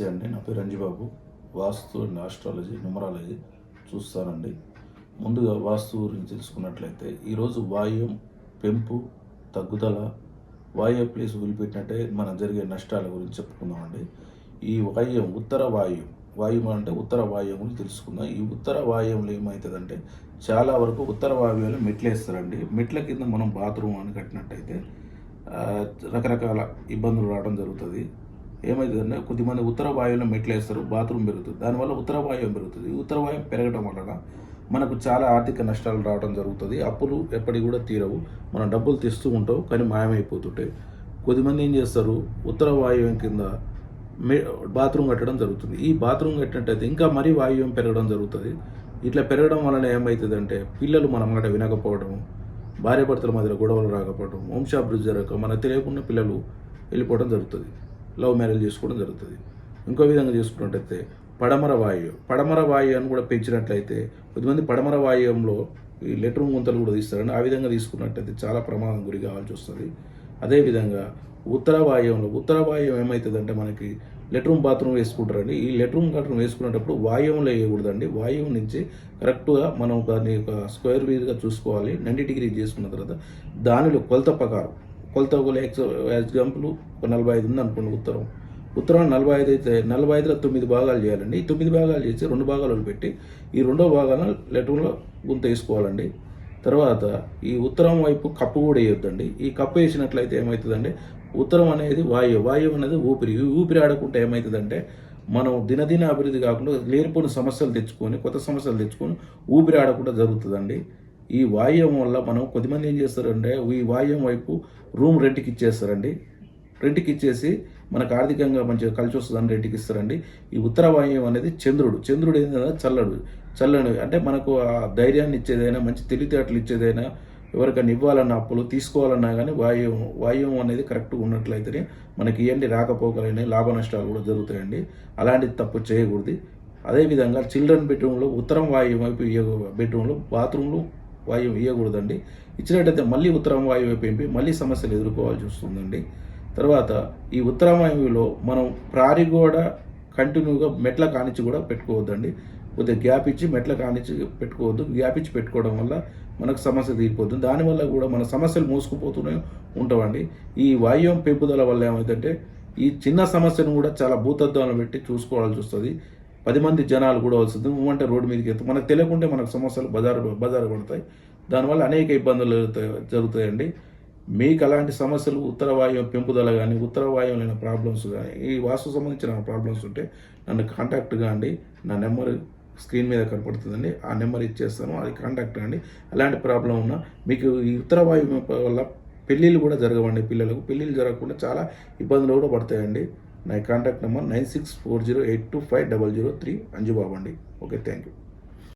నమస్తే అండి. నా పేరు Ranjibabu. Vastu and astrology numerology చూస్తానండి. ముందుగా వాస్తు గురించి తెలుసుకున్నట్లయితే ఈరోజు వాయుం పెంపు తగ్గుదల వాయు ప్లేస్ వదిలిపెట్టినట్టే మనం జరిగే నష్టాల గురించి చెప్పుకుందామండి. ఈ వాయుం ఉత్తర వాయుం వాయుం అంటే ఉత్తర వాయువులు తెలుసుకుందాం. ఈ ఉత్తర వాయువులు ఏమవుతుందంటే చాలా వరకు ఉత్తర వాయువులు మెట్లు వేస్తారండి మెట్ల కింద మనం బాత్రూమ్ అని కట్టినట్టయితే రకరకాల ఇబ్బందులు రావడం జరుగుతుంది. ఏమవుతుందంటే కొద్దిమంది ఉత్తర వాయువులో మెట్లు వేస్తారు బాత్రూమ్ పెరుగుతుంది. దానివల్ల ఉత్తర వాయువు పెరుగుతుంది. ఉత్తర వాయువు పెరగడం వలన మనకు చాలా ఆర్థిక నష్టాలు రావడం జరుగుతుంది. అప్పులు ఎప్పటికి కూడా తీరవు. మనం డబ్బులు తెస్తూ ఉంటాం కానీ మాయమైపోతుంటాయి కొద్దిమంది ఏం చేస్తారు? ఉత్తర వాయువ్యం కింద మే బాత్రూమ్ కట్టడం జరుగుతుంది. ఈ బాత్రూమ్ కట్టినట్టయితే ఇంకా మరీ వాయువ్యం పెరగడం జరుగుతుంది. ఇట్లా పెరగడం వలన ఏమవుతుందంటే పిల్లలు మన మాట వినకపోవడం భార్యాభర్తల మధ్యలో గొడవలు రాకపోవడం వంశాభివృద్ధి జరగక మనకు తెలియకుండా పిల్లలు వెళ్ళిపోవడం జరుగుతుంది. లవ్ మ్యారేజ్ చేసుకోవడం జరుగుతుంది. ఇంకో విధంగా చేసుకున్నట్టయితే పడమర వాయు పడమర వాయువు అని కూడా పెంచినట్లయితే కొద్దిమంది పడమర వాయువంలో ఈ లెటర్ గుంతలు కూడా తీస్తారండి. ఆ విధంగా తీసుకున్నట్టయితే చాలా ప్రమాదం గురి కావాల్సి వస్తుంది. అదేవిధంగా ఉత్తర వాయువులో ఉత్తర వాయువు ఏమవుతుందంటే మనకి లెట్రూమ్ బాత్రూమ్ వేసుకుంటారండి. ఈ లెట్రూమ్ బాత్రూమ్ వేసుకునేటప్పుడు వాయువులో వేయకూడదండి వాయువు నుంచి కరెక్ట్గా మనం దాన్ని ఒక స్క్వేర్ వీల్గా చూసుకోవాలి. నైంటీ డిగ్రీ చేసుకున్న తర్వాత దానిలో కొలత ప్రకారం కొలత ఒక ఎక్స్ ఎగ్జాంపుల్ ఒక నలభై ఐదు ఉంది అనుకోండి ఉత్తరం. ఉత్తరం నలభై ఐదు అయితే నలభై ఐదులో తొమ్మిది భాగాలు చేయాలండి. ఈ తొమ్మిది భాగాలు చేసి రెండు భాగాలు పెట్టి ఈ రెండో భాగాలను లెటర్లో గుంత వేసుకోవాలండి. తర్వాత ఈ ఉత్తరం వైపు కప్పు కూడా వేయొద్దండి. ఈ కప్పు వేసినట్లయితే ఏమవుతుందండి ఉత్తరం అనేది వాయువు వాయువు అనేది ఊపిరి. ఊపిరి ఆడకుండా ఏమవుతుందంటే మనం దినదిన అభివృద్ధి కాకుండా లేనిపోని సమస్యలు తెచ్చుకొని కొత్త సమస్యలు తెచ్చుకొని ఊపిరి ఆడకుండా జరుగుతుందండి. ఈ వాయువం వల్ల మనం కొద్దిమంది ఏం చేస్తారంటే ఈ వాయువం వైపు రూమ్ రెంట్కి ఇచ్చేస్తారండి. రెంట్కి ఇచ్చేసి మనకు ఆర్థికంగా మంచిగా కలిసి వస్తుందని రెంట్కి ఇస్తారండి. ఈ ఉత్తర వాయువం అనేది చంద్రుడు. చంద్రుడు ఏంటంటే చల్లడు. చల్లని అంటే మనకు ఆ ధైర్యాన్ని ఇచ్చేదైనా మంచి తెలివితేటలు ఇచ్చేదైనా ఎవరికైనా ఇవ్వాలన్న అప్పులు తీసుకోవాలన్నా కానీ వాయువు వాయువు అనేది కరెక్ట్గా ఉన్నట్లయితేనే మనకి ఏంటి రాకపోకలైన లాభ నష్టాలు కూడా జరుగుతాయండి. అలాంటిది తప్పు చేయకూడదు. అదేవిధంగా చిల్డ్రన్ బెడ్రూమ్లో ఉత్తరం వాయువు వైపు బెడ్రూమ్లో బాత్రూంలో వాయువు ఇవ్వకూడదండి ఇచ్చినట్టయితే మళ్ళీ ఉత్తరం వాయువు పెంపి మళ్ళీ సమస్యలు ఎదుర్కోవాల్సి వస్తుందండి. తర్వాత ఈ ఉత్తరం వాయువులో మనం ప్రారి గోడ కంటిన్యూగా మెట్ల కానిచ్చి కూడా పెట్టుకోవద్దండి. కొద్దిగా గ్యాప్ ఇచ్చి మెట్ల కానిచ్చి పెట్టుకోవద్దు. గ్యాప్ ఇచ్చి పెట్టుకోవడం వల్ల మనకు సమస్య తీరిపోతుంది దానివల్ల కూడా మన సమస్యలు మోసుకుపోతూనే ఉంటామండి. ఈ వాయువం పెంపుదల వల్ల ఏమైందంటే ఈ చిన్న సమస్యను కూడా చాలా భూతత్వాలను పెట్టి చూసుకోవాల్సి వస్తుంది. పది మంది జనాలు కూడా వస్తుంది. నువ్వంటే రోడ్డు మీదకి వెళ్తాం మనకు తెలియకుంటే మనకు సమస్యలు బజారు బజారు పడతాయి. దానివల్ల అనేక ఇబ్బందులు జరుగుతాయండి. మీకు అలాంటి సమస్యలు ఉత్తర వాయువు పెంపుదల కానీ ఉత్తర వాయువులైన ప్రాబ్లమ్స్ కానీ ఈ వాస్తు సంబంధించిన ప్రాబ్లమ్స్ ఉంటే నన్ను కాంటాక్ట్ కాండి నా నెంబర్ స్క్రీన్ మీద కనపడుతుందండి. ఆ నెంబర్ ఇచ్చేస్తాను. అది కాంటాక్ట్ కాండి అలాంటి ప్రాబ్లం ఉన్నా మీకు ఈ ఉత్తర వాయువు వల్ల పెళ్ళిళ్ళు కూడా జరగవండి. పిల్లలకు పెళ్ళిళ్ళు జరగకుండా చాలా ఇబ్బందులు కూడా పడతాయండి. నా contact number nine six four zero eight two five double zero three Anjubabu అండి. Okay thank you